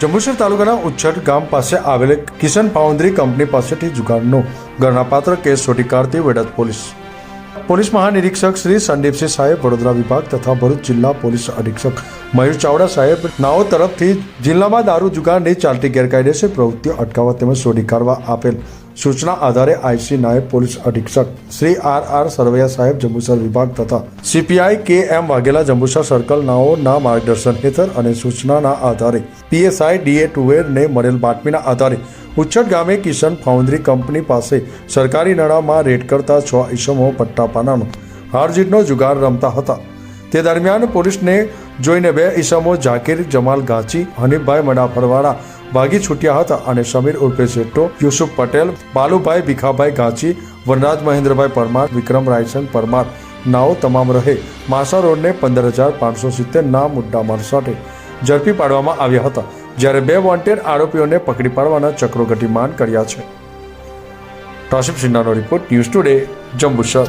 જંબુસર તાલુકાના ઉચ્છડ ગામ પાસે આવેલ કિશન ફાઉન્ડ્રી કંપની પાસેથી જુગારનો ગણનાપાત્ર કેસ શોધી કાઢતી વેડત પોલીસ. પોલીસ મહાનિરીક્ષક શ્રી સંદીપસિંહ સાહેબ વડોદરા વિભાગ તથા ભરૂચ જિલ્લા પોલીસ અધિક્ષક મયુર ચાવડા સાહેબ નાઓ તરફથી જિલ્લામાં દારૂ જુગારની ચાલતી ગેરકાયદેસર પ્રવૃત્તિઓ અટકાવવા તેમજ શોધી કાઢવા આપેલ સૂચના આધારે આઈસી નાયબ પોલીસ અધિક્ષક શ્રી આર આર સરવૈયા સાહેબ જંબુસર વિભાગ તથા CPI K M Vaghela Jambusar circle નાઓના માર્ગદર્શન હેઠળ અને સૂચનાના આધારે પીએસઆઈ ડીએ ટુવેરને મળેલ બાતમીના આધારે ઉચ્છડ ગામે કિશન ફાઉન્ડ્રી કંપની પાસે સરકારી નાણાંમાં રેડ કરતા છ ઈસમો પટ્ટાપાનાનો હારજીતનો જુગાર રમતા હતા. તે દરમિયાન પોલીસને જોઈને બે ઈસમો ઝાકીર જમાલ ગાચી હનીફભાઈ મડાફરવાળા ભાગી છૂટ્યા હતા અને સમીર ઉર્ફે શેટ્ટો યુસુફ પટેલ, બાલુભાઈ ભીખાભાઈ ગાંચી, વનરાજ મહેન્દ્રભાઈ પરમાર, વિક્રમ રાયસન પરમાર. નાઓ તમામ રહે. માસા રોડને પંદર હજાર પાંચસો સિત્તેર ના મુદ્દામાલ સાથે ઝડપી પાડવામાં આવ્યા હતા. જ્યારે બે વોન્ટેડ આરોપીઓને પકડી પાડવાના ચક્રો ગતિમાન કર્યા છે. કાશિફ સિન્હાનો રિપોર્ટ ન્યૂઝ ટુડે, જંબુસર.